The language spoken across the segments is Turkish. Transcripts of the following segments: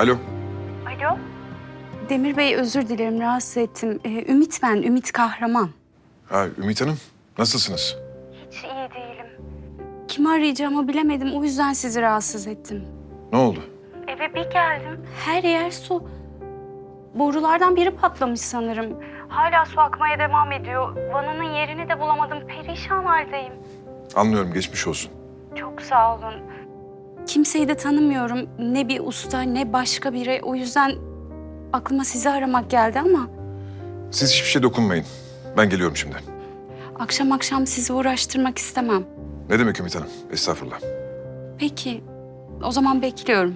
Alo. Alo. Demir Bey özür dilerim rahatsız ettim. Ee, Ümit ben, Ümit Kahraman. Ha, Ümit Hanım. Nasılsınız? Hiç iyi değilim. Kimi arayacağımı bilemedim. O yüzden sizi rahatsız ettim. Ne oldu? Eve bir geldim. Her yer su. Borulardan biri patlamış sanırım. Hala su akmaya devam ediyor. Vananın yerini de bulamadım. Perişan haldeyim. Anlıyorum, geçmiş olsun. Çok sağ olun. Kimseyi de tanımıyorum. Ne bir usta ne başka biri. O yüzden aklıma sizi aramak geldi ama... Siz hiçbir şey dokunmayın. Ben geliyorum şimdi. Akşam akşam sizi uğraştırmak istemem. Ne demek Ümit Hanım? Estağfurullah. Peki, o zaman bekliyorum.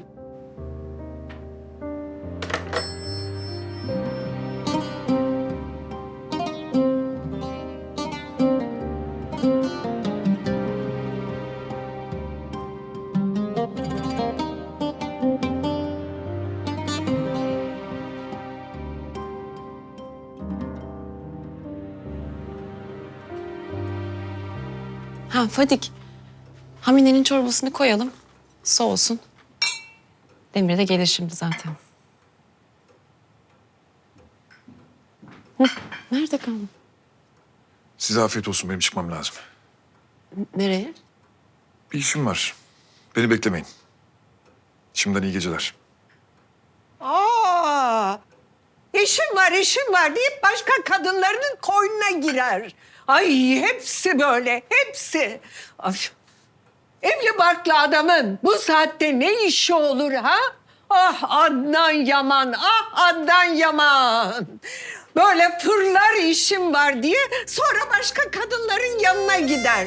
Ha Fadik. Hamine'nin çorbasını koyalım. Soğusun. Demir de gelir şimdi zaten. Hı, nerede kaldın? Size afiyet olsun. Benim çıkmam lazım. Nereye? Bir işim var. Beni beklemeyin. Şimdiden iyi geceler. Aa, işim var işim var deyip başka kadınların koynuna girer. Ay hepsi böyle hepsi. Ay, evli barklı adamın bu saatte ne işi olur ha? Ah Adnan Yaman, ah Adnan Yaman. Böyle fırlar işim var diye sonra başka kadınların yanına gider.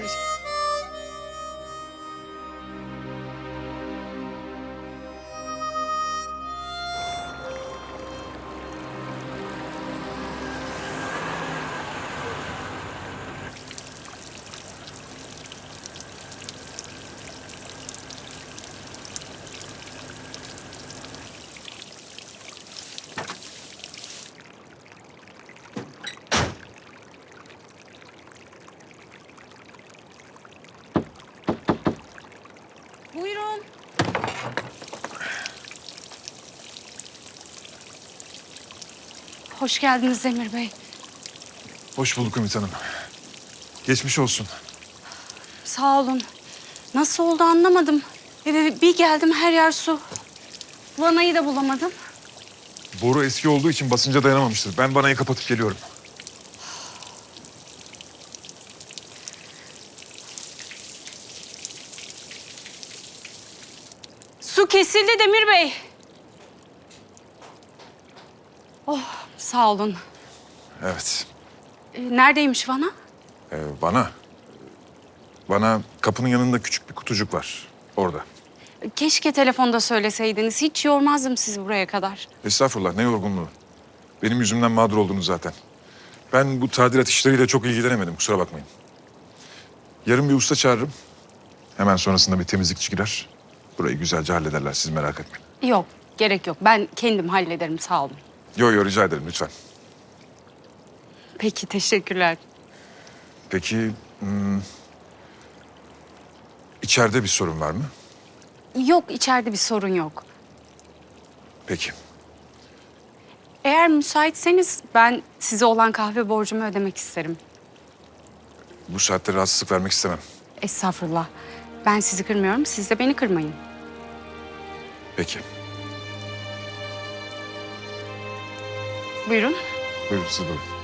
Hoş geldiniz Demir Bey. Hoş bulduk Ümit Hanım. Geçmiş olsun. Sağ olun. Nasıl oldu anlamadım. Eve bir geldim her yer su. Vanayı da bulamadım. Boru eski olduğu için basınca dayanamamıştır. Ben vanayı kapatıp geliyorum. Su kesildi Demir Bey. Oh sağ olun. Evet. Ee, neredeymiş Vana? Ee, bana... Bana kapının yanında küçük bir kutucuk var. Orada. Keşke telefonda söyleseydiniz. Hiç yormazdım sizi buraya kadar. Estağfurullah ne yorgunluğu. Benim yüzümden mağdur oldunuz zaten. Ben bu tadilat işleriyle çok ilgilenemedim kusura bakmayın. Yarın bir usta çağırırım. Hemen sonrasında bir temizlikçi girer. Burayı güzelce hallederler siz merak etmeyin. Yok gerek yok. Ben kendim hallederim sağ olun. Yo yo rica ederim lütfen. Peki teşekkürler. Peki hmm, içeride bir sorun var mı? Yok içeride bir sorun yok. Peki. Eğer müsaitseniz ben size olan kahve borcumu ödemek isterim. Bu saatte rahatsızlık vermek istemem. Estağfurullah. Ben sizi kırmıyorum, siz de beni kırmayın. Peki. Buyurun. Buyurun siz buyurun.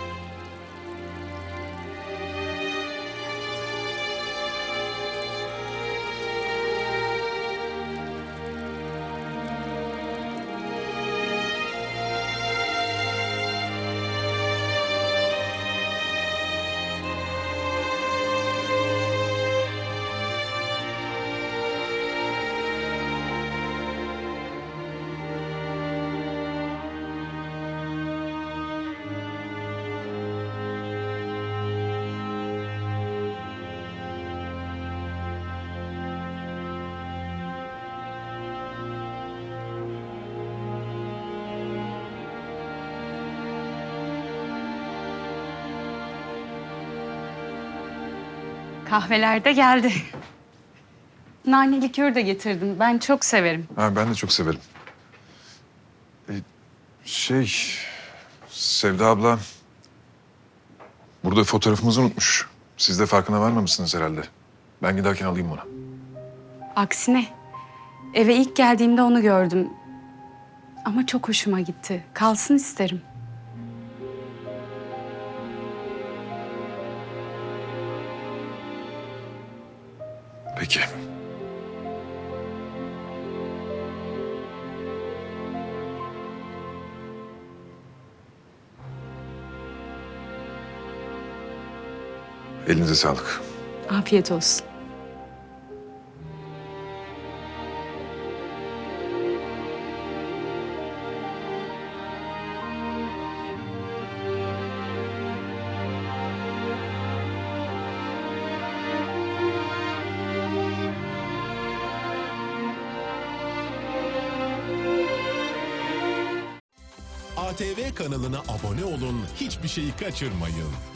Kahveler de geldi. Nane likör de getirdim. Ben çok severim. Ha, ben de çok severim. Şey, Sevda abla burada fotoğrafımızı unutmuş. Siz de farkına varmamışsınız herhalde. Ben giderken alayım onu. Aksine eve ilk geldiğimde onu gördüm. Ama çok hoşuma gitti. Kalsın isterim. Elinize sağlık. Afiyet olsun. ATV kanalına abone olun, hiçbir şeyi kaçırmayın.